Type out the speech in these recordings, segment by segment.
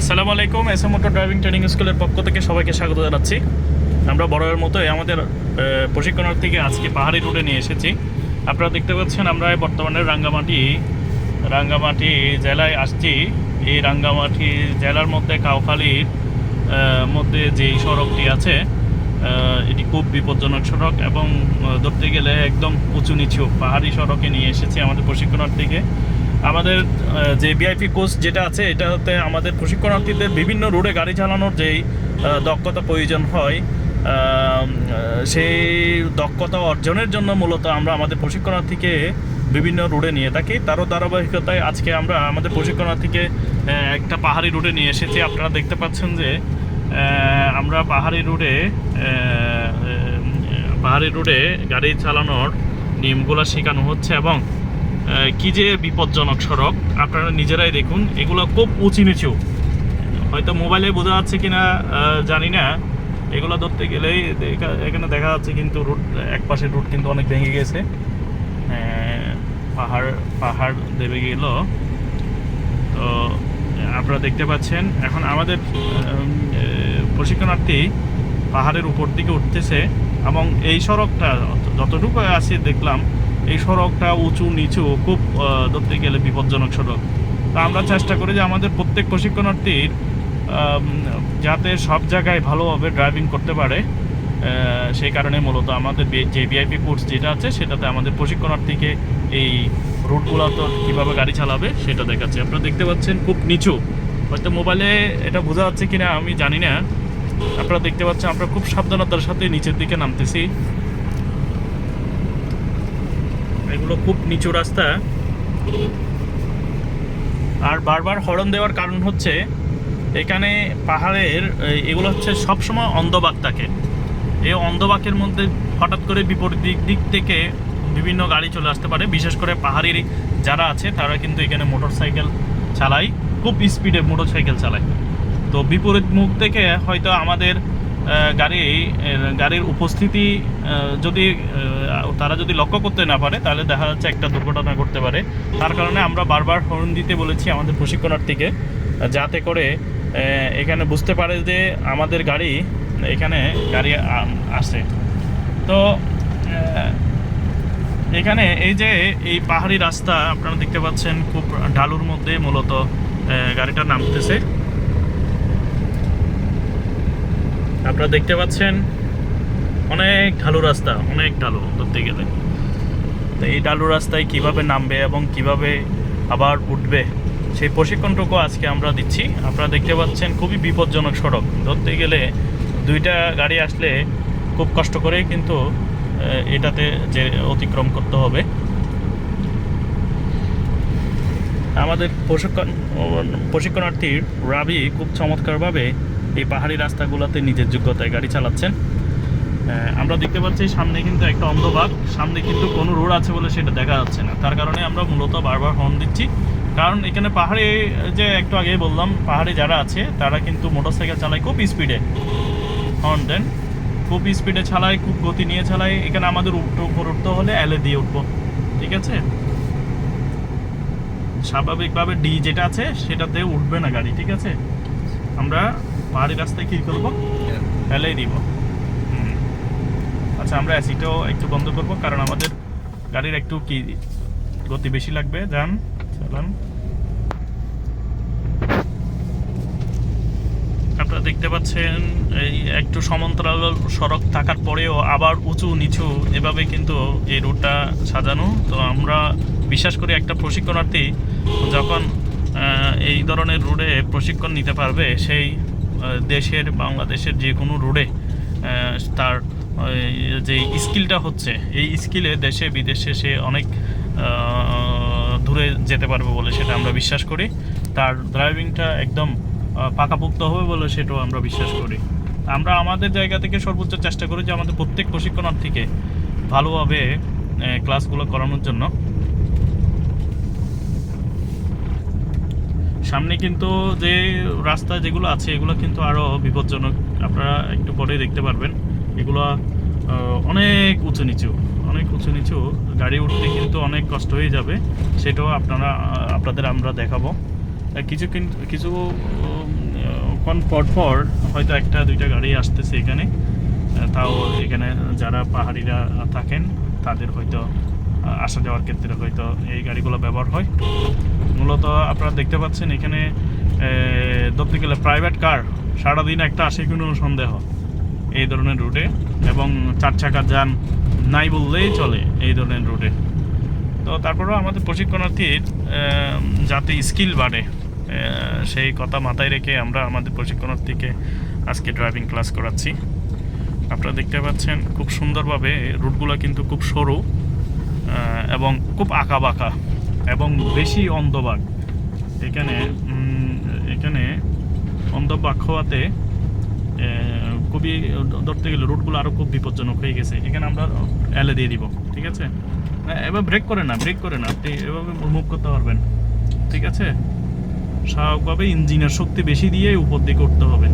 আসসালামু আলাইকুম, S M motor driving training স্কুলের পক্ষ থেকে সবাইকে স্বাগত জানাচ্ছি। আমরা বড়ের মতোই আমাদের প্রশিক্ষণার্থীকে আজকে পাহাড়ি রুটে নিয়ে এসেছি। আপনারা দেখতে পাচ্ছেন, আমরা বর্তমানে রাঙ্গামাটি রাঙ্গামাটি জেলায় আসছি। এই রাঙ্গামাটি জেলার মধ্যে কাউখালীর মধ্যে যেই সড়কটি আছে এটি খুব বিপজ্জনক সড়ক এবং ধরতে গেলে একদম উঁচু নিচু পাহাড়ি সড়কে নিয়ে এসেছি আমাদের প্রশিক্ষণার্থীকে। আমাদের যে ভিআইপি কোর্স যেটা আছে, এটাতে আমাদের প্রশিক্ষণার্থীদের বিভিন্ন রোডে গাড়ি চালানোর যেই দক্ষতা প্রয়োজন হয় সেই দক্ষতা অর্জনের জন্য মূলত আমরা আমাদের প্রশিক্ষণার্থীকে বিভিন্ন রুটে নিয়ে থাকি। তারও ধারাবাহিকতায় আজকে আমরা আমাদের প্রশিক্ষণার্থীকে একটা পাহাড়ি রুটে নিয়ে এসেছি। আপনারা দেখতে পাচ্ছেন যে আমরা পাহাড়ি রুটে পাহাড়ি রুটে গাড়ি চালানোর নিয়মগুলো শেখানো হচ্ছে এবং কি যে বিপজ্জনক সড়ক, আপনারা নিজেরাই দেখুন, এগুলো খুব উঁচু নিচু। হয়তো মোবাইলে বোঝা যাচ্ছে কি না জানি না। এগুলো ধরতে গেলেই এখানে দেখা যাচ্ছে কিন্তু রুট, এক পাশের রুট কিন্তু অনেক ভেঙে গেছে। পাহাড় পাহাড় দেবে গেল। তো আপনারা দেখতে পাচ্ছেন, এখন আমাদের প্রশিক্ষণার্থী পাহাড়ের উপর দিকে উঠতেছে এবং এই সড়কটা যতটুকু আছে দেখলাম এই সড়কটা উঁচু, নিচু, খুব ধরতে গেলে বিপজ্জনক সড়ক। তা আমরা চেষ্টা করি যে আমাদের প্রত্যেক প্রশিক্ষণার্থীর যাতে সব জায়গায় ভালোভাবে ড্রাইভিং করতে পারে। সেই কারণে মূলত আমাদের যে ভিআইপি কোর্স যেটা আছে, সেটাতে আমাদের প্রশিক্ষণার্থীকে এই রুটগুলো তো কীভাবে গাড়ি চালাবে, সেটা দেখাচ্ছে। আপনারা দেখতে পাচ্ছেন খুব নিচু। হয়তো মোবাইলে এটা বোঝা যাচ্ছে কিনা আমি জানি না। আপনারা দেখতে পাচ্ছেন আমরা খুব সাবধানতার সাথে নিচের দিকে নামতেছি। এগুলো খুব নিচু রাস্তা। আর বারবার হর্ন দেওয়ার কারণ হচ্ছে, এখানে পাহাড়ের এগুলো হচ্ছে সবসময় অন্ধবাক থাকে। এই অন্ধবাকের মধ্যে হঠাৎ করে বিপরীত দিক থেকে বিভিন্ন গাড়ি চলে আসতে পারে। বিশেষ করে পাহাড়ি যারা আছে, তারা কিন্তু এখানে মোটর সাইকেল চালায়। খুব স্পিডে মোটর সাইকেল চালায়। তো বিপরীত মুখ থেকে হয়তো আমাদের গাড়ি গাড়ির উপস্থিতি যদি তারা যদি লক্ষ্য করতে না পারে, তাহলে দেখা যাচ্ছে একটা দুর্ঘটনা ঘটতে পারে। তার কারণে আমরা বারবার হর্ন দিতে বলেছি আমাদের প্রশিক্ষণার্থীকে, যাতে করে এখানে বুঝতে পারে যে আমাদের গাড়ি, এখানে গাড়ি আসে। তো এখানে এই যে এই পাহাড়ি রাস্তা, আপনারা দেখতে পাচ্ছেন খুব ঢালুর মধ্যে মূলত গাড়িটা নামতেছে। আপনারা দেখতে পাচ্ছেন অনেক ঢালু রাস্তা, অনেক ঢালু ধরতে গেলে। তো এই ঢালু রাস্তায় কীভাবে নামবে এবং কীভাবে আবার উঠবে, সেই প্রশিক্ষণটুকু আজকে আমরা দিচ্ছি। আপনারা দেখতে পাচ্ছেন খুবই বিপজ্জনক সড়ক। ধরতে গেলে দুইটা গাড়ি আসলে খুব কষ্ট করে কিন্তু এটাতে যে অতিক্রম করতে হবে। আমাদের প্রশিক্ষণ, প্রশিক্ষণার্থী রাবি খুব চমৎকারভাবে এই পাহাড়ি রাস্তাগুলোতে নিজের যোগ্যতায় গাড়ি চালাচ্ছেন। আমরা দেখতে পাচ্ছি সামনে কিন্তু একটা অন্ধভাগ সামনে কিন্তু কোনো রোড আছে বলে সেটা দেখা যাচ্ছে না। তার কারণে আমরা মূলত বারবার হর্ন দিচ্ছি। কারণ এখানে পাহাড়ে, যে একটু আগে বললাম, পাহাড়ে যারা আছে, তারা কিন্তু মোটরসাইকেল চালায় খুব স্পিডে হর্ন দেন। খুব স্পিডে চালায়, খুব গতি নিয়ে চালায়। এখানে আমাদের উঠতে উপর উঠতে হলে এলে দিয়ে উঠবো। ঠিক আছে? স্বাভাবিকভাবে ডি যেটা আছে, সেটাতে উঠবে না গাড়ি, ঠিক আছে? আমরা পাহাড়ি রাস্তায় কী করব? ফেলেই দিব। আচ্ছা আমরা অ্যাসিটাও একটু বন্ধ করব কারণ আমাদের গাড়ির একটু কি গতি বেশি লাগবে। যান চালান। আপনারা দেখতে পাচ্ছেন এই একটু সমান্তরাল সড়ক থাকার পরেও আবার উঁচু নিচু এভাবে কিন্তু এই রুটটা সাজানো। তো আমরা বিশ্বাস করি একটা প্রশিক্ষণার্থী যখন এই ধরনের রোডে প্রশিক্ষণ নিতে পারবে সেই দেশের, বাংলাদেশের যে কোনো রোডে তার যে স্কিলটা হচ্ছে, এই স্কিলে দেশে, বিদেশে সে অনেক দূরে যেতে পারবে বলে সেটা আমরা বিশ্বাস করি। তার ড্রাইভিংটা একদম পাকাপোক্ত হবে বলে সেটাও আমরা বিশ্বাস করি। আমরা আমাদের জায়গা থেকে সর্বোচ্চ চেষ্টা করি যে আমাদের প্রত্যেক প্রশিক্ষণার্থীকে ভালোভাবে ক্লাসগুলো করানোর জন্য। সামনে কিন্তু যে রাস্তা যেগুলো আছে, এগুলো কিন্তু আরও বিপজ্জনক। আপনারা একটু পরেই দেখতে পারবেন। এগুলো অনেক উঁচু নিচু, অনেক উঁচু নিচু। গাড়ি উঠতে কিন্তু অনেক কষ্ট হয়ে যাবে। সেটাও আপনারা আপনাদের আমরা দেখাবো। কিছু কিছু এখন পরপর হয়তো একটা, দুইটা গাড়ি আসতেছে এখানে। তাও এখানে যারা পাহাড়িরা থাকেন, তাদের হয়তো আসা যাওয়ার ক্ষেত্রে হয়তো এই গাড়িগুলো ব্যবহার হয়। মূলত আপনারা দেখতে পাচ্ছেন এখানে ধরতে গেলে প্রাইভেট কার সারাদিন একটা আসে কোনো সন্দেহ এই ধরনের রুটে এবং চার চাকার যান নাই বললেই চলে এই ধরনের রুটে তো তারপরেও আমাদের প্রশিক্ষণার্থীর যাতে স্কিল বাড়ে সেই কথা মাথায় রেখে আমরা আমাদের প্রশিক্ষণার্থীকে আজকে ড্রাইভিং ক্লাস করাচ্ছি। আপনারা দেখতে পাচ্ছেন খুব সুন্দরভাবে রুটগুলো কিন্তু খুব সরু। এবং খুব আঁকা বাঁকা এবং বেশি অন্ধবাগ এখানে এখানে অন্ধবাগ হওয়াতে খুবই ধরতে গেলে রুটগুলো আরও খুব বিপজ্জনক হয়ে গেছে। এখানে আমরা এলে দিয়ে দিব, ঠিক আছে? এবার ব্রেক করে না ব্রেক করে না, আপনি এভাবে মুভ করতে পারবেন, ঠিক আছে? স্বাভাবিকভাবে ইঞ্জিনের শক্তি বেশি দিয়ে উপর দিকে উঠতে হবে।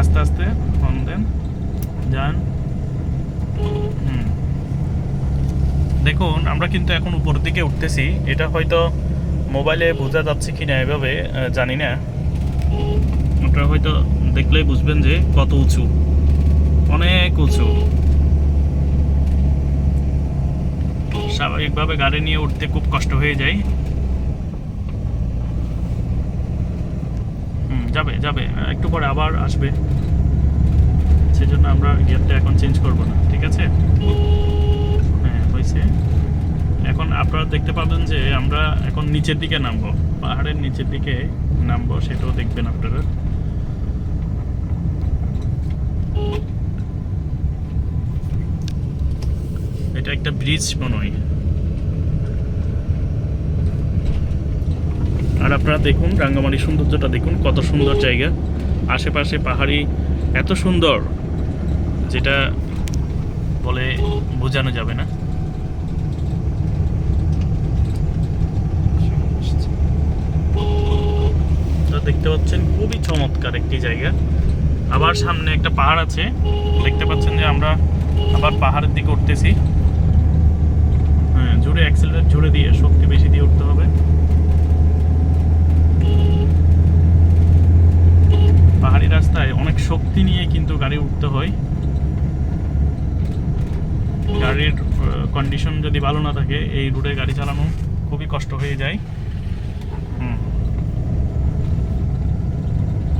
আস্তে আস্তে হর্ন দেন যান হুম দেখুন, আমরা কিন্তু এখন উপর দিকে উঠতেছি। এটা হয়তো মোবাইলে বোঝা যাচ্ছে কি না এভাবে জানি না। আপনারা হয়তো দেখলেই বুঝবেন যে কত উঁচু। অনেক উঁচু। স্বাভাবিকভাবে গাড়ি নিয়ে উঠতে খুব কষ্ট হয়ে যায়। হুম, যাবে যাবে। একটু পরে আবার আসবে। সেজন্য আমরা গিয়ারটা এখন চেঞ্জ করব না, ঠিক আছে হ্যাঁ হয়েছে এখন আপনারা দেখতে পাবেন যে আমরা এখন নিচের দিকে নামবো। পাহাড়ের নিচের দিকে নামবো, সেটাও দেখবেন আপনারা। এটা একটা ব্রিজ মনে হয়। আর আপনারা দেখুন রাঙ্গামাটির সৌন্দর্যটা দেখুন, কত সুন্দর জায়গা। আশেপাশে পাহাড়ি এত সুন্দর, যেটা বলে বোঝানো যাবে না তো দেখতে পাচ্ছেন খুবই চমৎকার একটি জায়গা। আবার সামনে একটা পাহাড় আছে। দেখতে পাচ্ছেন যে আমরা আবার পাহাড়ের দিকে উঠতেছি। হ্যাঁ জোরে অ্যাক্সেলারেট জোরে দিয়ে, শক্তি বেশি দিয়ে উঠতে হবে। পাহাড়ি রাস্তায় অনেক শক্তি নিয়ে কিন্তু গাড়ি উঠতে হয়। গাড়ির কন্ডিশন যদি ভালো না থাকে, এই রুটে গাড়ি চালানো খুবই কষ্ট হয়ে যায় হুম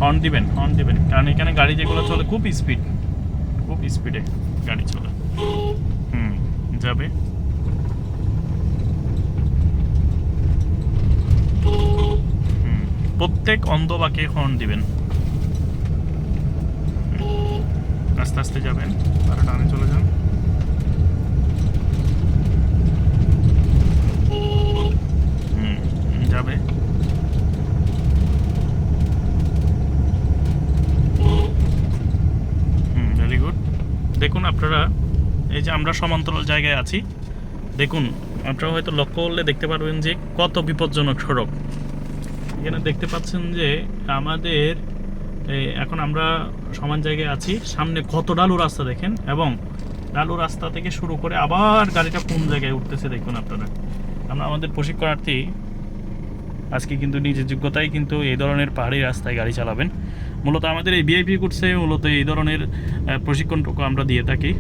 হর্ন দিবেন হর্ন দিবেন। কারণ এখানে গাড়ি যেগুলো চলে, খুব স্পিড খুব স্পিডে গাড়ি চলে। হুম, যাবে। প্রত্যেক অন্ধবাকে হর্ন দিবেন। আস্তে আস্তে যাবেন। আর ডানে চলে যান হুম, যাবে হুম ভেরি গুড দেখুন আপনারা এই যে আমরা সমান্তরাল জায়গায় আছি। দেখুন, আপনারা হয়তো লক্ষ্য করলে দেখতে পারবেন যে কত বিপজ্জনক সড়ক। এখানে দেখতে পাচ্ছেন যে আমাদের এখন আমরা সমান জায়গায় আছি। সামনে কত ডালু রাস্তা দেখেন এবং ডালু রাস্তা থেকে শুরু করে আবার গাড়িটা কোন জায়গায় উঠতেছে দেখুন আপনারা। আমরা আমাদের প্রশিক্ষণার্থী, আজকে কিন্তু নিজের যোগ্যতায় কিন্তু এই ধরনের পাহাড়ি রাস্তায় গাড়ি চালাবেন। মূলত আমাদের এই বিআইপি কোর্সে মূলত এই ধরনের প্রশিক্ষণটুকু আমরা দিয়ে থাকি।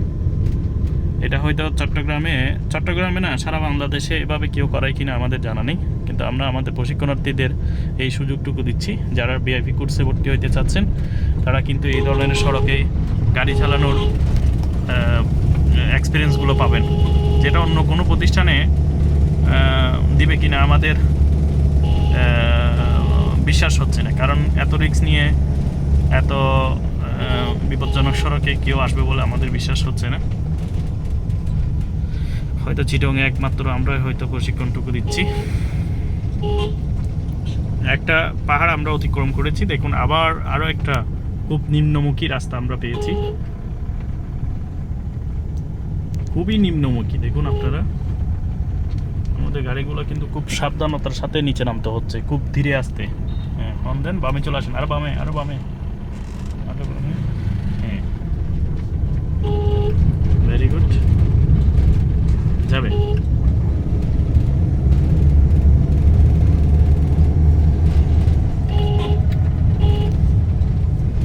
এটা হয়তো চট্টগ্রামে চট্টগ্রামে না, সারা বাংলাদেশে এভাবে কেউ করায় কিনা আমাদের জানা নেই। কিন্তু আমরা আমাদের প্রশিক্ষণার্থীদের এই সুযোগটুকু দিচ্ছি। যারা বিআইপি কোর্সে ভর্তি হইতে চাচ্ছেন, তারা কিন্তু এই ধরনের সড়কে গাড়ি চালানোর এক্সপিরিয়েন্সগুলো পাবেন। যেটা অন্য কোনো প্রতিষ্ঠানে দিবে কিনা আমাদের বিশ্বাস হচ্ছে না। কারণ এত রিস্ক নিয়ে, এত বিপজ্জনক সড়কে কেউ আসবে বলে আমাদের বিশ্বাস হচ্ছে না। হয়তো চিটংয়ে একমাত্র আমরা হয়তো প্রশিক্ষণটুকু দিচ্ছি। একটা পাহাড় আমরা অতিক্রম করেছি, দেখুন আবার আরও একটা খুব নিম্নমুখী রাস্তা আমরা পেয়েছি। খুবই নিম্নমুখী, দেখুন আপনারা। আমাদের গাড়িগুলো কিন্তু খুব সাবধানতার সাথে নিচে নামতে হচ্ছে, খুব ধীরে আসতে। হ্যাঁ দেন, বামে চলে আসেন, আরও বামে আরও বামে। আরও বামে হ্যাঁ। ভেরি গুড যাবে।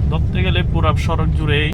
ধরতে গেলে পুরা সড়ক জুড়েই